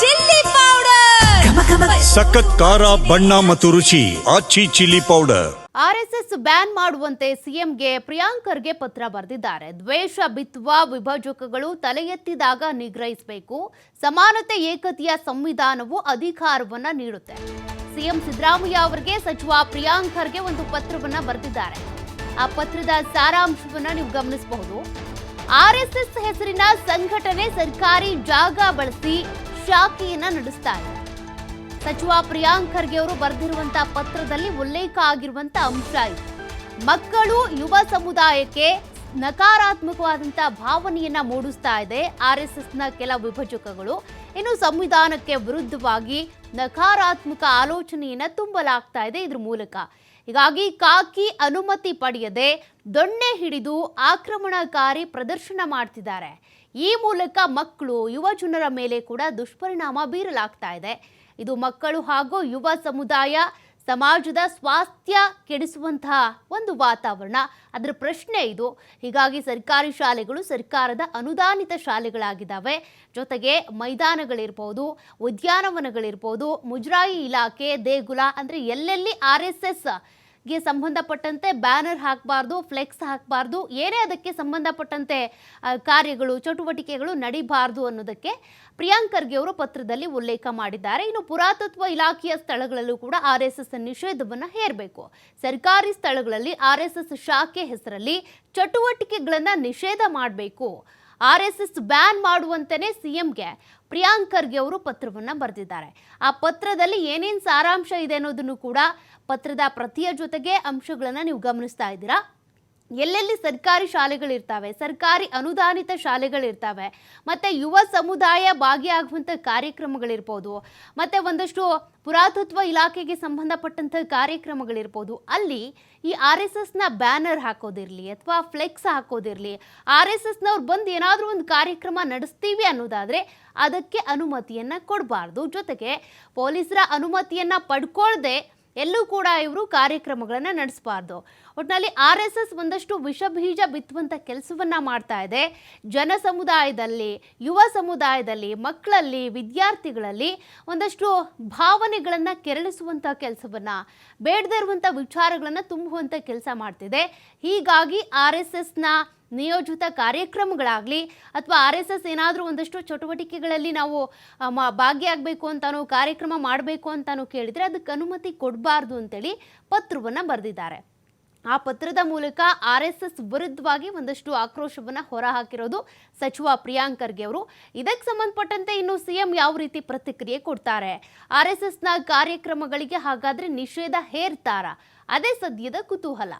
Chilli powder. ಸಖತ್ ಖಾರ ಬಣ್ಣ ಮತ್ತು ರುಚಿ Aachi chilli powder. RSS ban ಮಾಡುವಂತೆ ಸಿಎಂಗೆ ಪ್ರಿಯಾಂಕರ್ಗೆ ಪತ್ರ ಬರೆದಿದ್ದಾರೆ. ದ್ವೇಷ ಬಿತ್ತುವ ವಿಭಜಕಗಳು ತಲೆ ಎತ್ತಿದಾಗ ನಿಗ್ರಹಿಸಬೇಕು. ಸಮಾನತೆ ಏಕತೆಯ ಸಂವಿಧಾನವು ಅಧಿಕಾರವನ್ನ ನೀಡುತ್ತೆ. ಸಿಎಂ ಸಿದ್ದರಾಮಯ್ಯ ಅವರಿಗೆ ಸಚಿವ ಪ್ರಿಯಾಂಕರ್ಗೆ ಒಂದು ಪತ್ರವನ್ನ ಬರೆದಿದ್ದಾರೆ. ಆ ಪತ್ರದ ಸಾರಾಂಶವನ್ನ ನೀವು ಗಮನಿಸಬಹುದು. ಆರ್ಎಸ್ಎಸ್ ಹೆಸರಿನ ಸಂಘಟನೆ ಸರ್ಕಾರಿ ಜಾಗ ಬಳಸಿ ಶಾಖೆಯನ್ನ ನಡೆಸ್ತಾ ಇದೆ ಸಚಿವ ಪ್ರಿಯಾಂಕ್ ಖರ್ಗೆ ಅವರು ಬರೆದಿರುವಂತಹ ಪತ್ರದಲ್ಲಿ ಉಲ್ಲೇಖ ಆಗಿರುವಂತ ಅಂಶ ಇದೆ. ಮಕ್ಕಳು ಯುವ ಸಮುದಾಯಕ್ಕೆ ನಕಾರಾತ್ಮಕವಾದಂತಹ ಭಾವನೆಯನ್ನ ಮೂಡಿಸ್ತಾ ಇದೆ. ಆರ್ ಎಸ್ ಎಸ್ನ ಕೆಲ ವಿಭಜಕಗಳು ಇನ್ನು ಸಂವಿಧಾನಕ್ಕೆ ವಿರುದ್ಧವಾಗಿ ನಕಾರಾತ್ಮಕ ಆಲೋಚನೆಯನ್ನ ತುಂಬಲಾಗ್ತಾ ಇದೆ ಇದ್ರ ಮೂಲಕ. ಹೀಗಾಗಿ ಕಾಕಿ ಅನುಮತಿ ಪಡೆಯದೆ ದೊಣ್ಣೆ ಹಿಡಿದು ಆಕ್ರಮಣಕಾರಿ ಪ್ರದರ್ಶನ ಮಾಡ್ತಿದ್ದಾರೆ. ಈ ಮೂಲಕ ಮಕ್ಕಳು, ಯುವ ಜನರ ಮೇಲೆ ಕೂಡ ದುಷ್ಪರಿಣಾಮ ಬೀರಲಾಗ್ತಾ ಇದೆ. ಇದು ಮಕ್ಕಳು ಹಾಗೂ ಯುವ ಸಮುದಾಯ, ಸಮಾಜದ ಸ್ವಾಸ್ಥ್ಯ ಕೆಡಿಸುವಂತಹ ಒಂದು ವಾತಾವರಣ. ಅದರ ಪ್ರಶ್ನೆ ಇದು. ಹೀಗಾಗಿ ಸರ್ಕಾರಿ ಶಾಲೆಗಳು ಸರ್ಕಾರದ ಅನುದಾನಿತ ಶಾಲೆಗಳಾಗಿದ್ದಾವೆ. ಜೊತೆಗೆ ಮೈದಾನಗಳಿರ್ಬೋದು, ಉದ್ಯಾನವನಗಳಿರ್ಬೋದು, ಮುಜರಾಯಿ ಇಲಾಖೆ, ದೇಗುಲ ಅಂದರೆ ಎಲ್ಲೆಲ್ಲಿ ಆರ್ ಎಸ್ ಎಸ್ ಗೆ ಸಂಬಂಧಪಟ್ಟಂತೆ ಬ್ಯಾನರ್ ಹಾಕಬಾರ್ದು, ಫ್ಲೆಕ್ಸ್ ಹಾಕಬಾರ್ದು, ಏನೇ ಅದಕ್ಕೆ ಸಂಬಂಧಪಟ್ಟಂತೆ ಕಾರ್ಯಗಳು, ಚಟುವಟಿಕೆಗಳು ನಡಿಬಾರ್ದು ಅನ್ನೋದಕ್ಕೆ ಪ್ರಿಯಾಂಕ್ ಖರ್ಗೆ ಅವರು ಪತ್ರದಲ್ಲಿ ಉಲ್ಲೇಖ ಮಾಡಿದ್ದಾರೆ. ಇನ್ನು ಪುರಾತತ್ವ ಇಲಾಖೆಯ ಸ್ಥಳಗಳಲ್ಲೂ ಕೂಡ ಆರ್ ಎಸ್ ಎಸ್ ನಿಷೇಧವನ್ನು ಹೇರಬೇಕು. ಸರ್ಕಾರಿ ಸ್ಥಳಗಳಲ್ಲಿ ಆರ್ ಎಸ್ ಎಸ್ ಶಾಖೆ ಹೆಸರಲ್ಲಿ ಚಟುವಟಿಕೆಗಳನ್ನು ನಿಷೇಧ ಮಾಡಬೇಕು. ಆರ್ ಎಸ್ ಎಸ್ ಬ್ಯಾನ್ ಮಾಡುವಂತೆಯೇ ಸಿಎಂಗೆ ಪ್ರಿಯಾಂಕ್ ಖರ್ಗೆ ಅವರು ಪತ್ರವನ್ನು ಬರೆದಿದ್ದಾರೆ. ಆ ಪತ್ರದಲ್ಲಿ ಏನೇನು ಸಾರಾಂಶ ಇದೆ ಅನ್ನೋದನ್ನು ಕೂಡ ಪತ್ರದ ಪ್ರತಿಯ ಜೊತೆಗೆ ಅಂಶಗಳನ್ನು ನೀವು ಗಮನಿಸ್ತಾ ಇದ್ದೀರಾ? ಎಲ್ಲೆಲ್ಲಿ ಸರ್ಕಾರಿ ಶಾಲೆಗಳಿರ್ತವೆ, ಸರ್ಕಾರಿ ಅನುದಾನಿತ ಶಾಲೆಗಳಿರ್ತವೆ, ಮತ್ತು ಯುವ ಸಮುದಾಯ ಭಾಗಿಯಾಗುವಂಥ ಕಾರ್ಯಕ್ರಮಗಳಿರ್ಬೋದು, ಮತ್ತು ಒಂದಷ್ಟು ಪುರಾತತ್ವ ಇಲಾಖೆಗೆ ಸಂಬಂಧಪಟ್ಟಂಥ ಕಾರ್ಯಕ್ರಮಗಳಿರ್ಬೋದು, ಅಲ್ಲಿ ಈ ಆರ್ ಎಸ್ ಎಸ್ನ ಬ್ಯಾನರ್ ಹಾಕೋದಿರಲಿ ಅಥವಾ ಫ್ಲೆಕ್ಸ್ ಹಾಕೋದಿರಲಿ, ಆರ್ ಎಸ್ ಎಸ್ನವ್ರು ಬಂದು ಏನಾದರೂ ಒಂದು ಕಾರ್ಯಕ್ರಮ ನಡೆಸ್ತೀವಿ ಅನ್ನೋದಾದರೆ ಅದಕ್ಕೆ ಅನುಮತಿಯನ್ನು ಕೊಡಬಾರ್ದು. ಜೊತೆಗೆ ಪೊಲೀಸರ ಅನುಮತಿಯನ್ನು ಪಡ್ಕೊಳ್ದೆ ಎಲ್ಲೂ ಕೂಡ ಇವರು ಕಾರ್ಯಕ್ರಮಗಳನ್ನು ನಡೆಸಬಾರ್ದು. ಒಟ್ಟಿನಲ್ಲಿ ಆರ್ ಎಸ್ ಎಸ್ ಒಂದಷ್ಟು ವಿಷಬೀಜ ಬಿತ್ತುವಂಥ ಕೆಲಸವನ್ನ ಮಾಡ್ತಾ ಇದೆ. ಜನ ಸಮುದಾಯದಲ್ಲಿ, ಯುವ ಸಮುದಾಯದಲ್ಲಿ, ಮಕ್ಕಳಲ್ಲಿ, ವಿದ್ಯಾರ್ಥಿಗಳಲ್ಲಿ ಒಂದಷ್ಟು ಭಾವನೆಗಳನ್ನು ಕೆರಳಿಸುವಂಥ ಕೆಲಸವನ್ನ, ಬೇಡದೇ ಇರುವಂಥ ವಿಚಾರಗಳನ್ನು ತುಂಬುವಂಥ ಕೆಲಸ ಮಾಡ್ತಿದೆ. ಹೀಗಾಗಿ ಆರ್ ಎಸ್ ಎಸ್ನ ನಿಯೋಜಿತ ಕಾರ್ಯಕ್ರಮಗಳಾಗಲಿ ಅಥವಾ ಆರ್ ಎಸ್ ಎಸ್ ಏನಾದರೂ ಒಂದಷ್ಟು ಚಟುವಟಿಕೆಗಳಲ್ಲಿ ನಾವು ಭಾಗಿಯಾಗಬೇಕು ಅಂತಾನೋ, ಕಾರ್ಯಕ್ರಮ ಮಾಡಬೇಕು ಅಂತಾನೋ ಕೇಳಿದರೆ ಅದಕ್ಕೆ ಅನುಮತಿ ಕೊಡಬಾರ್ದು ಅಂತೇಳಿ ಪತ್ರವನ್ನು ಬರೆದಿದ್ದಾರೆ. ಆ ಪತ್ರದ ಮೂಲಕ ಆರ್ ಎಸ್ ಎಸ್ ವಿರುದ್ಧವಾಗಿ ಒಂದಷ್ಟು ಆಕ್ರೋಶವನ್ನು ಹೊರಹಾಕಿರೋದು ಸಚಿವ ಪ್ರಿಯಾಂಕ್ ಖರ್ಗೆ ಅವರು. ಇದಕ್ಕೆ ಸಂಬಂಧಪಟ್ಟಂತೆ ಇನ್ನು ಸಿಎಂ ಯಾವ ರೀತಿ ಪ್ರತಿಕ್ರಿಯೆ ಕೊಡ್ತಾರೆ? ಆರ್ ಎಸ್ ಎಸ್ನ ಕಾರ್ಯಕ್ರಮಗಳಿಗೆ ಹಾಗಾದ್ರೆ ನಿಷೇಧ ಹೇರ್ತಾರಾ? ಅದೇ ಸದ್ಯದ ಕುತೂಹಲ.